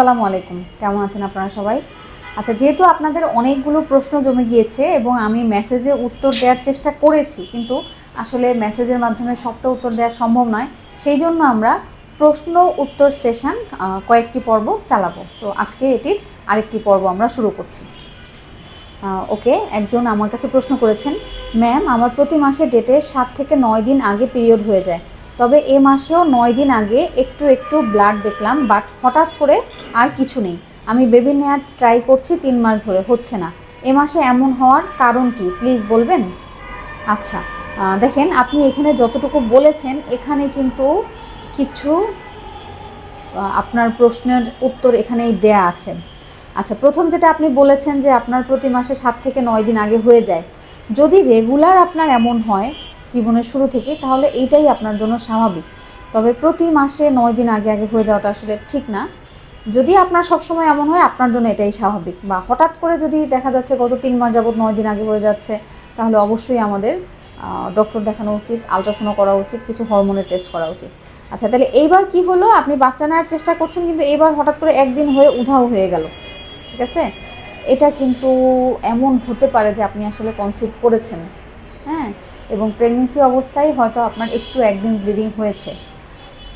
আসসালামু আলাইকুম। কেমন আছেন আপনারা সবাই? আচ্ছা যেহেতু আপনাদের অনেকগুলো প্রশ্ন জমে গিয়েছে এবং আমি মেসেজে উত্তর দেওয়ার চেষ্টা করেছি, কিন্তু আসলে মেসেজের মাধ্যমে সবটা উত্তর দেওয়া সম্ভব নয়, সেই জন্য আমরা প্রশ্ন উত্তর সেশন কয়েকটি পর্ব চালাবো। তো আজকে এটির আরেকটি পর্ব আমরা শুরু করছি। ওকে, একজন আমার কাছে প্রশ্ন করেছেন, ম্যাম, আমার প্রতি মাসে ডেটের সাত থেকে নয় দিন আগে পিরিয়ড হয়ে যায়। তবে এ মাসেও নয় দিন আগে একটু একটু ব্লাড দেখলাম, বাট হঠাৎ করে আর কিছু নেই। আমি বেবি নেওয়ার ট্রাই করছি তিন মাস ধরে, হচ্ছে না। এ মাসে এমন হওয়ার কারণ কি, প্লিজ বলবেন? আচ্ছা দেখেন, আপনি এখানে যতটুকু বলেছেন, এখানে কিন্তু কিছু আপনার প্রশ্নের উত্তর এখানেই দেয়া আছে। আচ্ছা প্রথম যেটা আপনি বলেছেন যে আপনার প্রতি মাসে সাত থেকে নয় দিন আগে হয়ে যায়। যদি রেগুলার আপনার এমন হয় জীবনের শুরু থেকে তাহলে এইটাই আপনার জন্য স্বাভাবিক। তবে প্রতি মাসে নয় দিন আগে আগে হয়ে যাওয়াটা আসলে ঠিক না। যদি আপনার সবসময় এমন হয়, আপনার জন্য এটাই স্বাভাবিক। বা হঠাৎ করে যদি দেখা যাচ্ছে গত তিন মাস যাবত নয় দিন আগে হয়ে যাচ্ছে, তাহলে অবশ্যই আমাদের ডক্টর দেখানো উচিত, আলট্রাসাউন্ড করা উচিত, কিছু হরমোনের টেস্ট করা উচিত। আচ্ছা তাহলে এইবার কি হলো? আপনি বাচ্চা নেওয়ার চেষ্টা করছেন, কিন্তু এবার হঠাৎ করে একদিন হয়ে উধাও হয়ে গেল। ঠিক আছে? এটা কিন্তু এমন হতে পারে যে আপনি আসলে কনসিভ করেছেন। হ্যাঁ? এবং প্রেগনেন্সি অবস্থায় হয়তো আপনার একটু একদিন ব্লিডিং হয়েছে।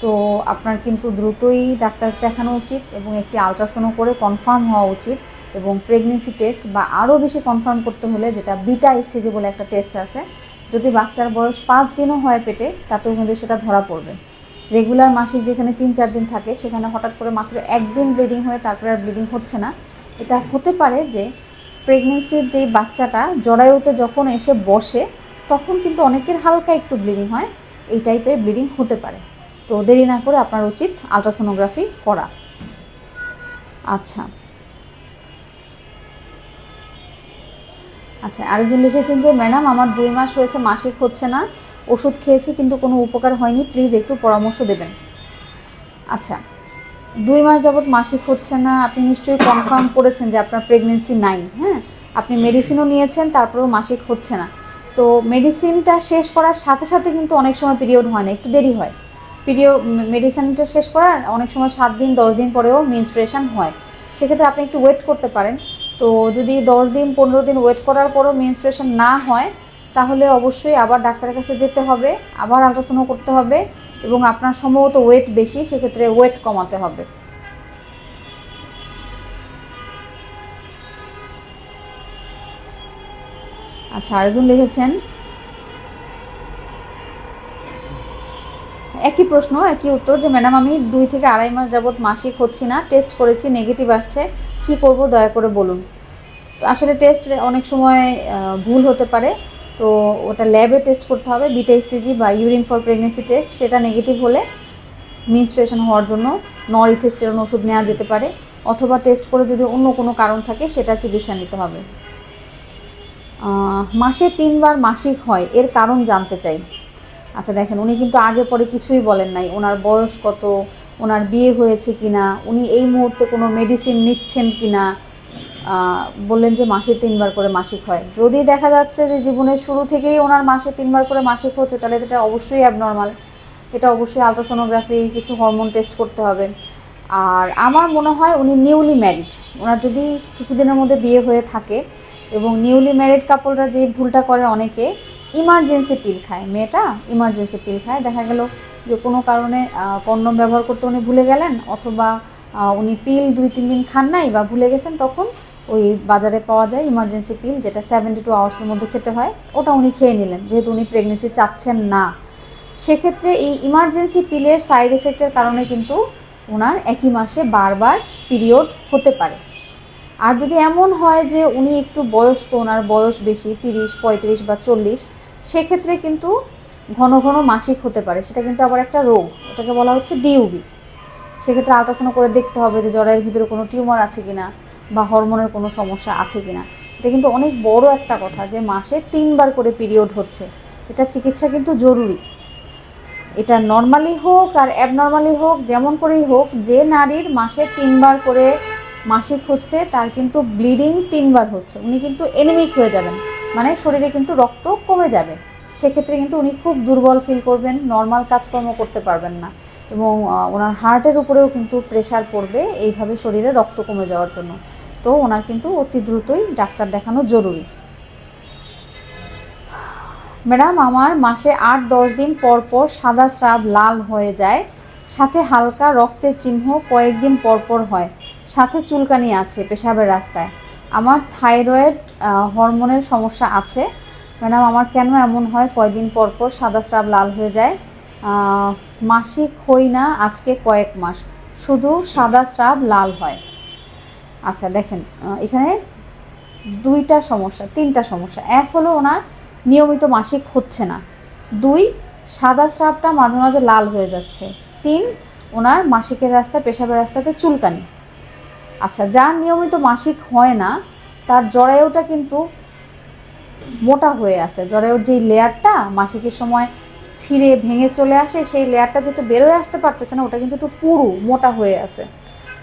তো আপনার কিন্তু দ্রুতই ডাক্তার দেখানো উচিত এবং একটি আলট্রাসাউন্ড করে কনফার্ম হওয়া উচিত এবং প্রেগনেন্সি টেস্ট বা আরও বেশি কনফার্ম করতে হলে যেটা বিটা এসিজি বলে একটা টেস্ট আছে, যদি বাচ্চার বয়স পাঁচ দিনও হয় পেটে, তাতেও কিন্তু সেটা ধরা পড়বে। রেগুলার মাসিক যেখানে তিন চার দিন থাকে, সেখানে হঠাৎ করে মাত্র একদিন ব্লিডিং হয়ে তারপরে আর ব্লিডিং হচ্ছে না। এটা হতে পারে যে প্রেগনেন্সির যেই বাচ্চাটা জরায়ুতে যখন এসে বসে তখন কিন্তু অনেকের হালকা একটু ব্লিডিং হয়, এই টাইপের ব্লিডিং হতে পারে। তো দেরি না করে আপনার উচিত আলট্রাসোনোগ্রাফি করা। আচ্ছা। আচ্ছা আরেকজন লিখেছেন যে, ম্যাডাম, আমার দুই মাস হয়েছে, মাসিক হচ্ছে না। ওষুধ খেয়েছি, কিন্তু কোনো উপকার হয়নি। প্লিজ একটু পরামর্শ দেবেন। আচ্ছা দুই মাস যাবৎ মাসিক হচ্ছে না। আপনি নিশ্চয়ই কনফার্ম করেছেন যে আপনার প্রেগনেন্সি নাই হ্যাঁ? আপনি মেডিসিনও নিয়েছেন, তারপরেও মাসিক হচ্ছে না। তো মেডিসিনটা শেষ করার সাথে সাথে কিন্তু অনেক সময় পিরিয়ড হয় না, একটু দেরি হয়। পিরিয়ড মেডিসিনটা শেষ করার অনেক সময় সাত দিন, দশ দিন পরেও মেনস্ট্রুয়েশন হয়। সেক্ষেত্রে আপনি একটু ওয়েট করতে পারেন। তো যদি দশ দিন, পনেরো দিন ওয়েট করার পরও মেনস্ট্রুয়েশন না হয়, তাহলে অবশ্যই আবার ডাক্তারের কাছে যেতে হবে, আবার আলট্রাসাউন্ড করতে হবে এবং আপনার সম্ভবত ওয়েট বেশি, সেক্ষেত্রে ওয়েট কমাতে হবে। আচ্ছা আরেকজন লিখেছেন। একই প্রশ্ন, একই উত্তর যে, ম্যাডাম, আমি দুই থেকে আড়াই মাস যাবৎ মাসিক হচ্ছি না, টেস্ট করেছি, নেগেটিভ আসছে। কি করব, দয়া করে বলুন। আসলে টেস্ট অনেক সময় ভুল হতে পারে। তো ওটা ল্যাবে টেস্ট করতে হবে বিটাইসিজি বা ইউরিন ফর প্রেগনেন্সি টেস্ট, সেটা নেগেটিভ হলে মিনস্ট্রেশন হওয়ার জন্য নরিথেস্টেরন ওষুধ নেওয়া যেতে পারে। অথবা টেস্ট করে যদি অন্য কোনো কারণ থাকে, সেটার চিকিৎসা নিতে হবে। মাসে তিনবার মাসিক হয়, এর কারণ জানতে চাই। আচ্ছা দেখেন, উনি কিন্তু আগে পরে কিছুই বলেন নাই। ওনার বয়স কত, ওনার বিয়ে হয়েছে কি না উনি এই মুহূর্তে কোনো মেডিসিন নিচ্ছেন কি না বললেন যে মাসে তিনবার করে মাসিক হয়। যদি দেখা যাচ্ছে যে জীবনের শুরু থেকেই ওনার মাসে তিনবার করে মাসিক হচ্ছে, তাহলে এটা অবশ্যই অ্যাবনর্মাল এটা অবশ্যই আলট্রাসোনোগ্রাফি কিছু হরমোন টেস্ট করতে হবে। আর আমার মনে হয় উনি নিউলি ম্যারিড ওনার যদি কিছুদিনের মধ্যে বিয়ে হয়ে থাকে এবং নিউলি ম্যারিড কাপলরা যে ভুলটা করে অনেকে ইমার্জেন্সি পিল খায়। মেয়েটা ইমার্জেন্সি পিল খায়। দেখা গেল যে কোনো কারণে কন্ডম ব্যবহার করতে উনি ভুলে গেলেন অথবা উনি পিল দুই তিন দিন খান নাই বা ভুলে গেছেন, তখন ওই বাজারে পাওয়া যায় ইমার্জেন্সি পিল যেটা সেভেন্টি টু আওয়ার্সের মধ্যে খেতে হয়। ওটা উনি খেয়ে নিলেন, যেহেতু উনি প্রেগনেন্সি চাচ্ছেন না। সেক্ষেত্রে এই ইমার্জেন্সি পিলের সাইড এফেক্টের কারণে কিন্তু ওনার একই মাসে বারবার পিরিয়ড হতে পারে। আর যদি এমন হয় যে উনি একটু বয়স্ক, ওনার বয়স বেশি, তিরিশ, পঁয়ত্রিশ বা চল্লিশ, সেক্ষেত্রে কিন্তু ঘন ঘন মাসিক হতে পারে। সেটা কিন্তু আবার একটা রোগ। ওটাকে বলা হচ্ছে ডিউবি সেক্ষেত্রে আলট্রাসাউন্ড করে দেখতে হবে যে জরায়ের ভিতরে কোনো টিউমার আছে কিনা বা হরমোনের কোনো সমস্যা আছে কিনা। এটা কিন্তু অনেক বড় একটা কথা যে মাসে তিনবার করে পিরিয়ড হচ্ছে। এটার চিকিৎসা কিন্তু জরুরি। এটা নর্মালি হোক আর অ্যাবনর্মালি হোক, যেমন করেই হোক, যে নারীর মাসে তিনবার করে মাসিক হচ্ছে, তার কিন্তু ব্লিডিং তিনবার হচ্ছে। উনি কিন্তু এনিমিক হয়ে যাবেন। মানে শরীরে কিন্তু রক্ত কমে যাবে। সেক্ষেত্রে কিন্তু উনি খুব দুর্বল ফিল করবেন নর্মাল কাজকর্ম করতে পারবেন না। এবং ওনার হার্টের উপরেও কিন্তু প্রেশার পড়বে এইভাবে শরীরে রক্ত কমে যাওয়ার জন্য। তো ওনার কিন্তু অতি দ্রুতই ডাক্তার দেখানো জরুরি। ম্যাডাম, আমার মাসে আট দশ দিন পর পর সাদা স্রাব লাল হয়ে যায়। সাথে হালকা রক্তের চিহ্ন কয়েকদিন পর পর হয়। সাথে চুলকানি আছে, পেশাবের রাস্তায়। আমার থাইরয়েড হরমোনের সমস্যা আছে। ম্যাডাম, আমার কেন এমন হয়? কয়দিন পর পর সাদা স্রাব লাল হয়ে যায়। মাসিক হই না, আজকে কয়েক মাস। শুধু সাদা স্রাব লাল হয়। আচ্ছা দেখেন এখানে দুইটা সমস্যা, তিনটা সমস্যা। এক হলো ওনার নিয়মিত মাসিক হচ্ছে না। দুই, সাদা স্রাবটা মাঝে মাঝে লাল হয়ে যাচ্ছে। তিন, ওনার মাসিকের রাস্তায়, পেশাবের রাস্তাতে চুলকানি। আচ্ছা যার নিয়মিত মাসিক হয় না, তার জরায়ুটা কিন্তু মোটা হয়ে আছে। জরায়ুর যেই লেয়ারটা মাসিকের সময় ছিঁড়ে ভেঙে চলে আসে, সেই লেয়ারটা যেহেতু বেরোয় আসতে পারতেছে না, ওটা কিন্তু একটু পুরু, মোটা হয়ে আছে।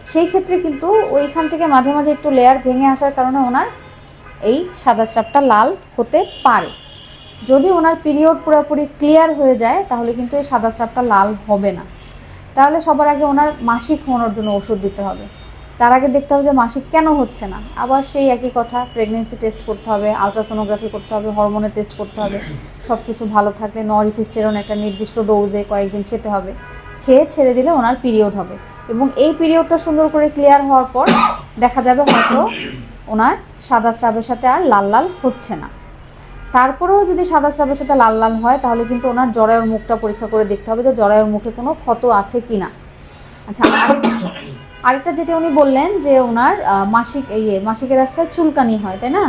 সেই ক্ষেত্রে কিন্তু ওইখান থেকে মাঝে মাঝে একটু লেয়ার ভেঙে আসার কারণে ওনার এই সাদা স্রাবটা লাল হতে পারে। যদি ওনার পিরিয়ড পুরোপুরি ক্লিয়ার হয়ে যায়, তাহলে কিন্তু এই সাদা স্রাবটা লাল হবে না। তাহলে সবার আগে ওনার মাসিক হওয়ার জন্য ওষুধ দিতে হবে। তার আগে দেখতে হবে যে মাসিক কেন হচ্ছে না। আবার সেই একই কথা প্রেগনেন্সি টেস্ট করতে হবে আলট্রাসোনোগ্রাফি করতে হবে হরমোনের টেস্ট করতে হবে সব কিছু ভালো থাকলে নরিথিস্টেরন একটা নির্দিষ্ট ডোজে কয়েকদিন খেতে হবে। খেয়ে ছেড়ে দিলে ওনার পিরিয়ড হবে। এবং এই পিরিয়ডটা সুন্দর করে ক্লিয়ার হওয়ার পর দেখা যাবে হয়তো ওনার সাদা স্রাবের সাথে আর লাল লাল হচ্ছে না। তারপরেও যদি সাদা স্রাবের সাথে লাল লাল হয়, তাহলে কিন্তু ওনার জরায়ুর মুখটা পরীক্ষা করে দেখতে হবে যে জরায়ুর মুখে কোনো ক্ষত আছে কি না আচ্ছা আরেকটা যেটা উনি বললেন যে ওনার মাসিক ইয়ে মাসিকের রাস্তায় চুলকানি হয়, তাই না?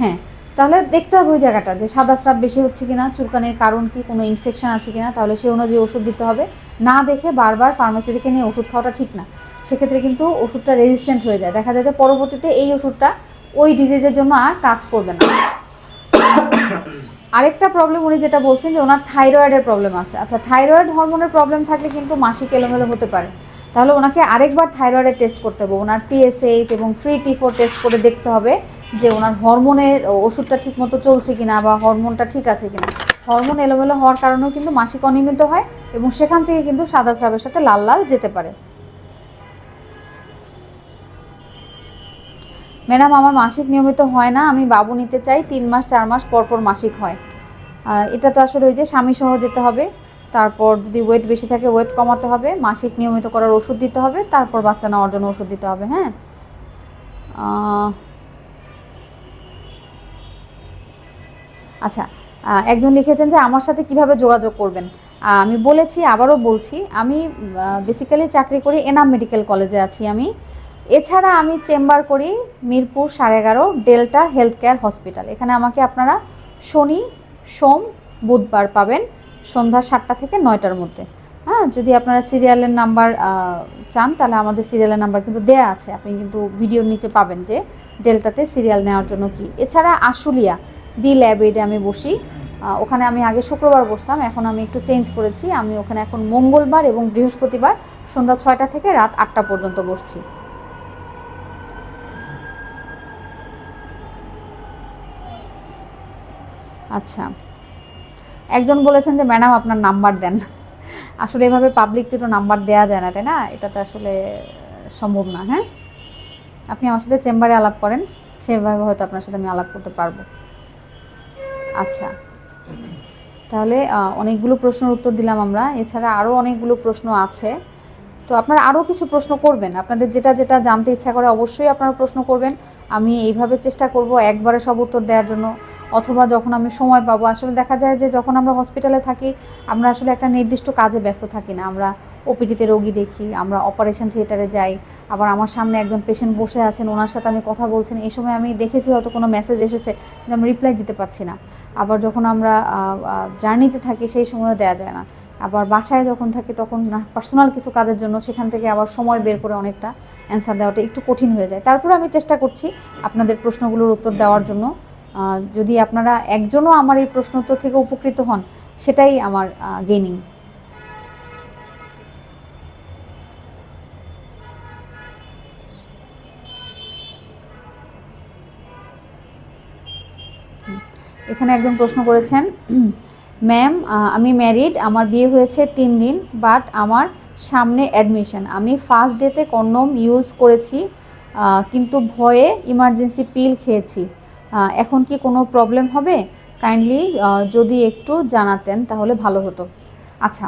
হ্যাঁ তাহলে দেখতে হবে ওই জায়গাটা যে সাদা স্রাব বেশি হচ্ছে কিনা, চুলকানির কারণ কি, কোনো ইনফেকশন আছে কিনা, তাহলে সেই অনুযায়ী ওষুধ দিতে হবে। না দেখে বারবার ফার্মেসি থেকে নিয়ে ওষুধ খাওয়াটা ঠিক না। সেক্ষেত্রে কিন্তু ওষুধটা রেজিস্ট্যান্ট হয়ে যায়। দেখা যায় যে পরবর্তীতে এই ওষুধটা ওই ডিজিজের জন্য আর কাজ করবে না। আরেকটা প্রবলেম উনি যেটা বলছেন যে ওনার থাইরয়েডের প্রবলেম আছে। আচ্ছা থাইরয়েড হরমোনের প্রবলেম থাকলে কিন্তু মাসিক এলোমেলো হতে পারে। তাহলে ওনাকে আরেকবার থাইরয়েডের টেস্ট করতে হবে। ওনার টিএসএইচ এবং ফ্রি টি ফোর টেস্ট করে দেখতে হবে যে ওনার হরমোনের ওষুধটা ঠিক মতো চলছে কিনা বা হরমোনটা ঠিক আছে কিনা। হরমোন এলোমেলো হওয়ার কারণেও কিন্তু মাসিক অনিয়মিত হয় এবং সেখান থেকে কিন্তু সাদা স্রাবের সাথে লাল লাল যেতে পারে। ম্যাডাম, আমার মাসিক নিয়মিত হয় না। আমি বাবু নিতে চাই। তিন মাস, চার মাস পর পর মাসিক হয়। এটা তো আসলে ওই যে স্বামী সহ যেতে হবে। তারপর যদি ওয়েট বেশি থাকে ওয়েট কমাতে হবে, মাসিক নিয়মিত করার ওষুধ দিতে হবে, তারপর বাচ্চা নেওয়ার জন্য ওষুধ দিতে হবে হ্যাঁ? আচ্ছা একজন লিখেছেন যে আমার সাথে কীভাবে যোগাযোগ করবেন? আমি বলেছি, আবারও বলছি, আমি বেসিক্যালি চাকরি করি এনাম মেডিকেল কলেজে আছি আমি। এছাড়া আমি চেম্বার করি মিরপুর সাড়ে এগারো ডেল্টা হেলথ কেয়ার হসপিটাল। এখানে আমাকে আপনারা শনি, সোম, বুধবার পাবেন। সন্ধ্যা সাতটা থেকে নয়টার মধ্যে। হ্যাঁ যদি আপনারা সিরিয়ালের নাম্বার চান, তাহলে আমাদের সিরিয়ালের নাম্বার কিন্তু দেয়া আছে। আপনি কিন্তু ভিডিওর নিচে পাবেন যে ডেল্টাতে সিরিয়াল নেওয়ার জন্য কি। এছাড়া আশুলিয়া, দি ল্যাবেডে আমি বসি। ওখানে আমি আগে শুক্রবার বসতাম, এখন আমি একটু চেঞ্জ করেছি। আমি ওখানে এখন মঙ্গলবার এবং বৃহস্পতিবার সন্ধ্যা ছয়টা থেকে রাত আটটা পর্যন্ত বসছি। আচ্ছা। একজন বলেছেন যে, ম্যাডাম, আপনার নাম্বার দেন। আসলে এভাবে পাবলিক তো নাম্বার দেওয়া যায় না, তাই না? এটা তো আসলে সম্ভব না হ্যাঁ? আপনি আমার সাথে চেম্বারে আলাপ করেন, সেভাবে হয়তো আপনার সাথে আমি আলাপ করতে পারব। আচ্ছা। তাহলে অনেকগুলো প্রশ্নের উত্তর দিলাম আমরা। এছাড়া আরও অনেকগুলো প্রশ্ন আছে। তো আপনারা আরও কিছু প্রশ্ন করবেন। আপনাদের যেটা যেটা জানতে ইচ্ছা করে অবশ্যই আপনারা প্রশ্ন করবেন। আমি এইভাবে চেষ্টা করব একবারে সব উত্তর দেওয়ার জন্য। অথবা যখন আমি সময় পাবো, আসলে দেখা যায় যে যখন আমরা হসপিটালে থাকি, আমরা আসলে একটা নির্দিষ্ট কাজে ব্যস্ত থাকি না। আমরা ওপিডিতে রোগী দেখি, আমরা অপারেশন থিয়েটারে যাই, আবার আমার সামনে একজন পেশেন্ট বসে আছেন, ওনার সাথে আমি কথা বলছেন এই সময় আমি দেখেছি হয়তো কোনো মেসেজ এসেছে, কিন্তু আমি রিপ্লাই দিতে পারছি না। আবার যখন আমরা জার্নিতে থাকি, সেই সময়ও দেওয়া যায় না। আবার বাসায় যখন থাকি, তখন পার্সোনাল কিছু কাজের জন্য সেখান থেকে আবার সময় বের করে অনেকটা অ্যান্সার দেওয়াটা একটু কঠিন হয়ে যায়। তারপরে আমি চেষ্টা করছি আপনাদের প্রশ্নগুলোর উত্তর দেওয়ার জন্য। যদি আপনারা একজনও আমার এই প্রশ্ন উত্তর থেকে উপকৃত হন, সেটাই আমার গেনিং এখানে একজন প্রশ্ন করেছেন ম্যাম আমি ম্যারিড আমার বিয়ে হয়েছে তিন দিন বাট আমার সামনে অ্যাডমিশন আমি ফার্স্ট ডেতে কন্ডম ইউজ করেছি কিন্তু ভয়ে ইমার্জেন্সি পিল খেয়েছি। এখন কি কোনো প্রবলেম হবে? কাইন্ডলি যদি একটু জানাতেন তাহলে ভালো হতো। আচ্ছা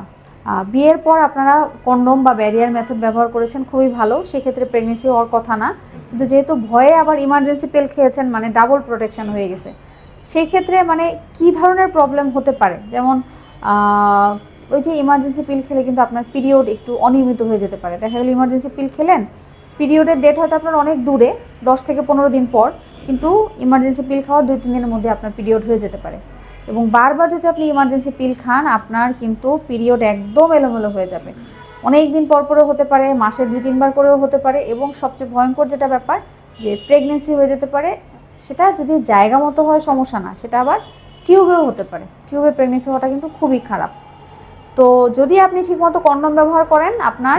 বিয়ের পর আপনারা কন্ডম বা ব্যারিয়ার মেথড ব্যবহার করেছেন, খুবই ভালো। সেক্ষেত্রে প্রেগনেন্সি হওয়ার কথা না। কিন্তু যেহেতু ভয়ে আবার ইমার্জেন্সি পিল খেয়েছেন মানে ডাবল প্রোটেকশন হয়ে গেছে। সেই ক্ষেত্রে মানে কি ধরনের প্রবলেম হতে পারে? যেমন ওই যে ইমার্জেন্সি পিল খেলে কিন্তু আপনার পিরিয়ড একটু অনিয়মিত হয়ে যেতে পারে। দেখা গেলো ইমার্জেন্সি পিল খেলেন পিরিয়ডের ডেট হয়তো আপনার অনেক দূরে, দশ থেকে পনেরো দিন পর। কিন্তু ইমার্জেন্সি পিল খাওয়ার দুই, তিন দিনের মধ্যে আপনার পিরিয়ড হয়ে যেতে পারে। এবং বারবার যদি আপনি ইমার্জেন্সি পিল খান, আপনার কিন্তু পিরিয়ড একদম এলোমেলো হয়ে যাবে। অনেক দিন পর পরেও হতে পারে, মাসে দুই, তিনবার করেও হতে পারে এবং সবচেয়ে ভয়ঙ্কর যেটা ব্যাপার, যে প্রেগনেন্সি হয়ে যেতে পারে, সেটা যদি জায়গা মতো হয় সমস্যা না, সেটা আবার টিউবেও হতে পারে। টিউবে প্রেগনেন্সি হওয়াটা কিন্তু খুবই খারাপ। তো যদি আপনি ঠিকমতো কন্ডম ব্যবহার করেন, আপনার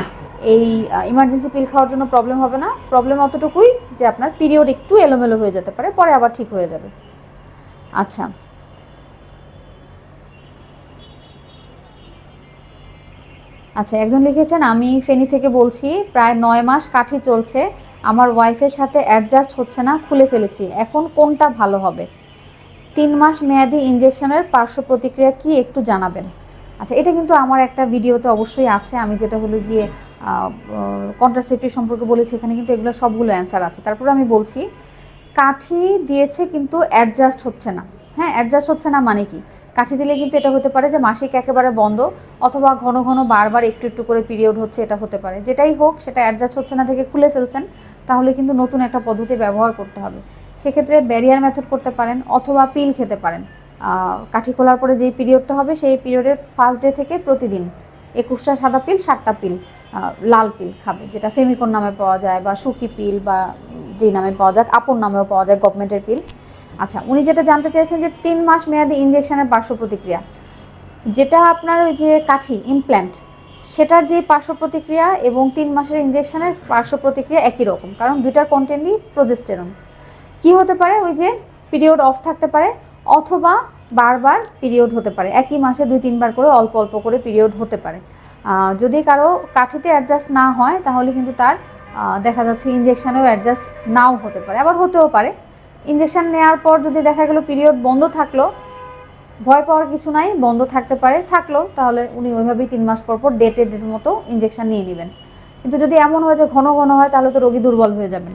এই ইমার্জেন্সি পিল খাওয়ার জন্য প্রবলেম হবে না। প্রবলেম অতটুকুই যে আপনার পিরিয়ড একটু এলোমেলো হয়ে যেতে পারে, পরে আবার ঠিক হয়ে যাবে। আচ্ছা। আচ্ছা একজন লিখেছেন, আমি ফেনী থেকে বলছি, প্রায় নয় মাস কাঠি চলছে, আমার ওয়াইফের সাথে অ্যাডজাস্ট হচ্ছে না, খুলে ফেলেছি। এখন কোনটা ভালো হবে? তিন মাস মেয়াদি ইঞ্জেকশনের পার্শ্ব প্রতিক্রিয়া কি একটু জানাবেন? আচ্ছা এটা কিন্তু আমার একটা ভিডিওতে অবশ্যই আছে। আমি যেটা হলো গিয়ে কন্ট্রাসেপ্টিভ সম্পর্কে বলেছি, এখানে কিন্তু এগুলো সবগুলো অ্যান্সার আছে। তারপরে আমি বলছি, কাঠি দিয়েছে কিন্তু অ্যাডজাস্ট হচ্ছে না। হ্যাঁ অ্যাডজাস্ট হচ্ছে না মানে কি? কাঠি দিলে কিন্তু এটা হতে পারে যে মাসিক একেবারে বন্ধ, অথবা ঘন ঘন বারবার একটু একটু করে পিরিয়ড হচ্ছে, এটা হতে পারে। যেটাই হোক, সেটা অ্যাডজাস্ট হচ্ছে না থেকে খুলে ফেলছেন, তাহলে কিন্তু নতুন একটা পদ্ধতি ব্যবহার করতে হবে। সেক্ষেত্রে ব্যারিয়ার মেথড করতে পারেন, অথবা পিল খেতে পারেন। কাঠি খোলার পরে যেই পিরিয়ডটা হবে, সেই পিরিয়ডের ফার্স্ট ডে থেকে প্রতিদিন একুশটা সাদা পিল সাতটা পিল লাল পিল খাবে, যেটা ফেমিকন নামে পাওয়া যায় বা সুখী পিল বা যেই নামে পাওয়া যায় আপন নামেও পাওয়া যায় গভর্নমেন্টের পিল আচ্ছা উনি যেটা জানতে চেয়েছেন যে তিন মাস মেয়াদি ইঞ্জেকশনের পার্শ্ব প্রতিক্রিয়া। যেটা আপনার ওই যে কাঠি ইমপ্ল্যান্ট সেটার যে পার্শ্ব প্রতিক্রিয়া এবং তিন মাসের ইঞ্জেকশনের পার্শ্ব প্রতিক্রিয়া একই রকম, কারণ দুইটার কন্টেন্টই প্রজেস্টেরন কি হতে পারে? ওই যে পিরিয়ড অফ থাকতে পারে অথবা বারবার পিরিয়ড হতে পারে। একই মাসে দুই, তিনবার করে অল্প অল্প করে পিরিয়ড হতে পারে। যদি কারও কাঠিতে অ্যাডজাস্ট না হয়, তাহলে কিন্তু তার দেখা যাচ্ছে ইঞ্জেকশানেও অ্যাডজাস্ট নাও হতে পারে। আবার হতেও পারে। ইঞ্জেকশন নেওয়ার পর যদি দেখা গেলো পিরিয়ড বন্ধ থাকল, ভয় পাওয়ার কিছু নাই, বন্ধ থাকতে পারে, থাকল, তাহলে উনি ওইভাবেই তিন মাস পর পর ডেটে ডেট মতো ইঞ্জেকশন নিয়ে নেবেন। কিন্তু যদি এমন হয় যে ঘন ঘন হয়, তাহলে তো রোগী দুর্বল হয়ে যাবেন।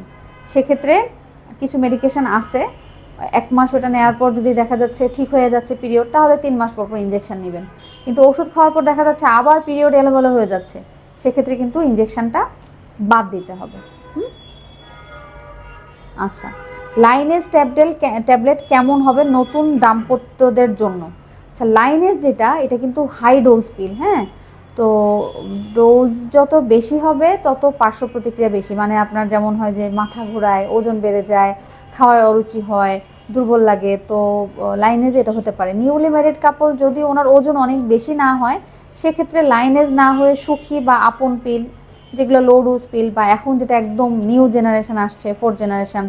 সেক্ষেত্রে কিছু মেডিকেশন আছে এক মাস ওটা নেওয়ার পর যদি দেখা যাচ্ছে ঠিক হয়ে যাচ্ছে পিরিয়ড তাহলে তিন মাস পর পর ইঞ্জেকশন নেবেন। কিন্তু ওষুধ খাওয়ার পর দেখা যাচ্ছে আবার পিরিয়ড এলোমেলো হয়ে যাচ্ছে। সেক্ষেত্রে কিন্তু ইঞ্জেকশনটা বাদ দিতে হবে? আচ্ছা লাইনেজ ট্যাবলেট ট্যাবলেট কেমন হবে নতুন দাম্পত্যদের জন্য? আচ্ছা লাইনেজ যেটা, এটা কিন্তু হাই ডোজ পিল হ্যাঁ? তো ডোজ যত বেশি হবে, তত পার্শ্ব প্রতিক্রিয়া বেশি। মানে আপনার যেমন হয় যে মাথা ঘোরায়, ওজন বেড়ে যায় খাওয়ায় অরুচি হয়, দুর্বল লাগে, তো লাইনেজ এটা হতে পারে। নিউলি ম্যারিড কাপল যদি ওনার ওজন অনেক বেশি না হয়, সেক্ষেত্রে লাইনেজ না হয়ে সুখী বা আপন পিল যেগুলো লো ডোজ পিল বা এখন যেটা একদম নিউ জেনারেশন আসছে ফোর্থ জেনারেশন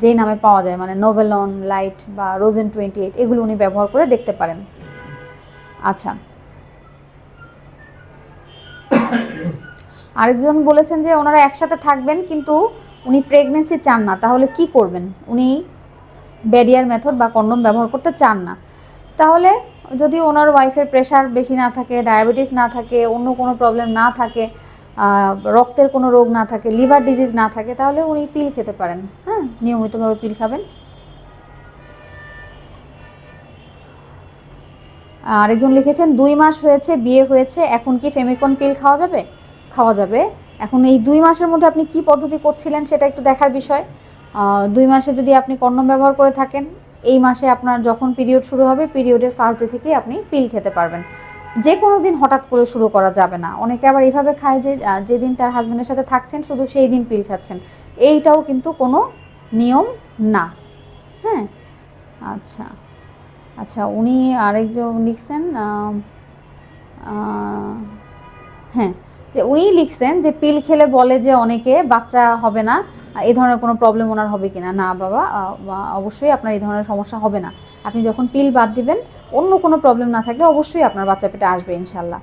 যেই নামে পাওয়া যায় মানে নোভেলন লাইট বা রোজেন টোয়েন্টি এইট এগুলো উনি ব্যবহার করে দেখতে পারেন। আচ্ছা। আরেকজন বলেছেন যে ওনারা একসাথে থাকবেন, কিন্তু উনি প্রেগনেন্সি চান না, তাহলে কি করবেন? উনি ব্যারিয়ার মেথড বা কন্ডম ব্যবহার করতে চান না। তাহলে যদি ওনার ওয়াইফের প্রেশার বেশি না থাকে ডায়াবেটিস না থাকে, অন্য কোনো প্রবলেম না থাকে রক্তের কোনো রোগ না থাকে লিভার ডিজিজ না থাকে, তাহলে উনি পিল খেতে পারেন। হ্যাঁ নিয়মিতভাবে পিল খাবেন। আরেকজন লিখেছেন, দুই মাস হয়েছে, বিয়ে হয়েছে, এখন কি ফেমিকন পিল খাওয়া যাবে? খাওয়া যাবে। এখন এই দুই মাসের মধ্যে আপনি কি পদ্ধতি করছিলেন সেটা একটু দেখার বিষয়। দুই মাসে যদি আপনি কন্ডম ব্যবহার করে থাকেন, এই মাসে আপনার যখন পিরিয়ড শুরু হবে, পিরিয়ডের ফার্স্ট ডে থেকেই আপনি পিল খেতে পারবেন। যে কোনো দিন হঠাৎ করে শুরু করা যাবে না। অনেকে আবার এইভাবে খায় যে যেদিন তার হাজব্যান্ডের সাথে থাকছেন, শুধু সেই দিন পিল খাচ্ছেন। এইটাও কিন্তু কোনো নিয়ম না। হ্যাঁ? আচ্ছা। আচ্ছা উনি আরেকজন লিখছেন হ্যাঁ। যে উনি লিখছেন যে, পিল খেলে বলে যে অনেকে, বাচ্চা হবে না এই ধরনের কোনো প্রবলেম ওনার হবে কিনা? না বাবা অবশ্যই আপনার এই ধরনের সমস্যা হবে না। আপনি যখন পিল বাদ দিবেন, অন্য কোনো প্রবলেম না থাকলে অবশ্যই আপনার বাচ্চা পেটে আসবে ইনশাল্লাহ।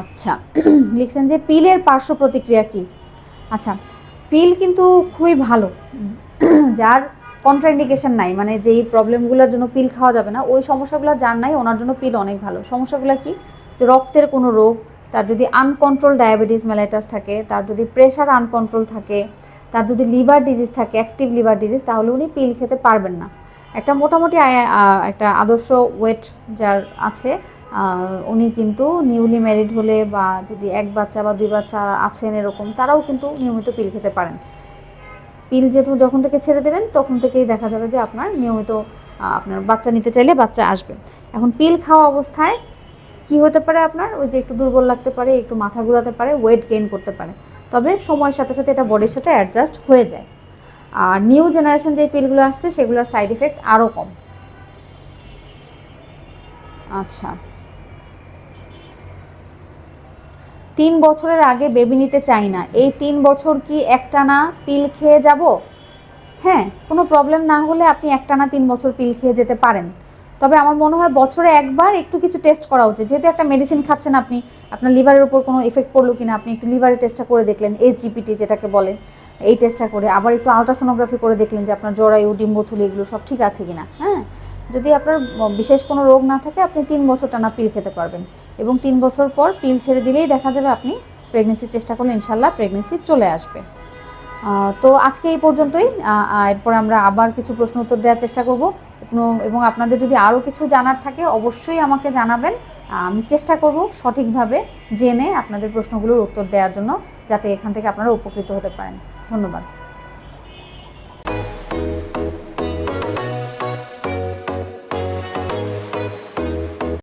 আচ্ছা লিখছেন যে, পিলের পার্শ্ব প্রতিক্রিয়া কি? আচ্ছা পিল কিন্তু খুবই ভালো। যার কন্ট্রাইন্ডিকেশন নাই মানে যেই প্রবলেমগুলোর জন্য পিল খাওয়া যাবে না, ওই সমস্যাগুলো যার নাই, ওনার জন্য পিল অনেক ভালো। সমস্যাগুলো কি? যে রক্তের কোনো রোগ তার যদি আনকন্ট্রোল ডায়াবেটিস মেলাইটাস থাকে, তার যদি প্রেশার আনকন্ট্রোল থাকে, তার যদি লিভার ডিজিজ থাকে অ্যাক্টিভ লিভার ডিজিজ তাহলে উনি পিল খেতে পারবেন না। একটা মোটামুটি একটা আদর্শ ওয়েট যার আছে উনি কিন্তু নিউলি ম্যারিড হলে বা যদি এক বাচ্চা বা দুই বাচ্চা আছেন এরকম, তারাও কিন্তু নিয়মিত পিল খেতে পারেন। পিল যেহেতু যখন থেকে ছেড়ে দেবেন, তখন থেকেই দেখা যাবে যে আপনার নিয়মিত আপনার বাচ্চা নিতে চাইলে বাচ্চা আসবে। এখন পিল খাওয়া অবস্থায় কি হতে পারে আপনার? ওই যে একটু দুর্বল লাগতে পারে, একটু মাথা ঘোরাতে পারে ওয়েট গেইন করতে পারে। তবে সময়ের সাথে সাথে এটা বডির সাথে অ্যাডজাস্ট হয়ে যায়। আর নিউ জেনারেশন যে পিলগুলো আসছে, সেগুলোর সাইড এফেক্ট আরও কম। আচ্ছা। তিন বছরের আগে বেবি নিতে চাই না। এই তিন বছর কি একটানা পিল খেয়ে যাব? হ্যাঁ কোনো প্রবলেম না হলে আপনি একটানা তিন বছর পিল খেয়ে যেতে পারেন। তবে আমার মনে হয় বছরে একবার একটু কিছু টেস্ট করা উচিত। যেহেতু একটা মেডিসিন খাচ্ছেন আপনি, আপনার লিভারের উপর কোনো এফেক্ট পড়ল কিনা, আপনি একটু লিভারের টেস্টটা করে দেখলেন এইচজিপিটি যেটাকে বলে, এই টেস্টটা করে। আবার একটু আলট্রাসোনোগ্রাফি করে দেখলেন যে আপনার জরায়ু ডিম্বথলি এগুলো সব ঠিক আছে কিনা হ্যাঁ? যদি আপনার বিশেষ কোনো রোগ না থাকে, আপনি তিন বছর টানা পিল খেতে পারবেন। এবং তিন বছর পর পিল ছেড়ে দিলেই দেখা যাবে আপনি প্রেগনেন্সির চেষ্টা করলে ইনশাল্লাহ প্রেগনেন্সি চলে আসবে। তো আজকে এই পর্যন্তই। এরপর আমরা আবার কিছু প্রশ্ন উত্তর দেওয়ার চেষ্টা করব। এবং আপনাদের যদি আরও কিছু জানার থাকে, অবশ্যই আমাকে জানাবেন। আমি চেষ্টা করব সঠিকভাবে জেনে আপনাদের প্রশ্নগুলোর উত্তর দেওয়ার জন্য, যাতে এখান থেকে আপনারা উপকৃত হতে পারেন। ধন্যবাদ।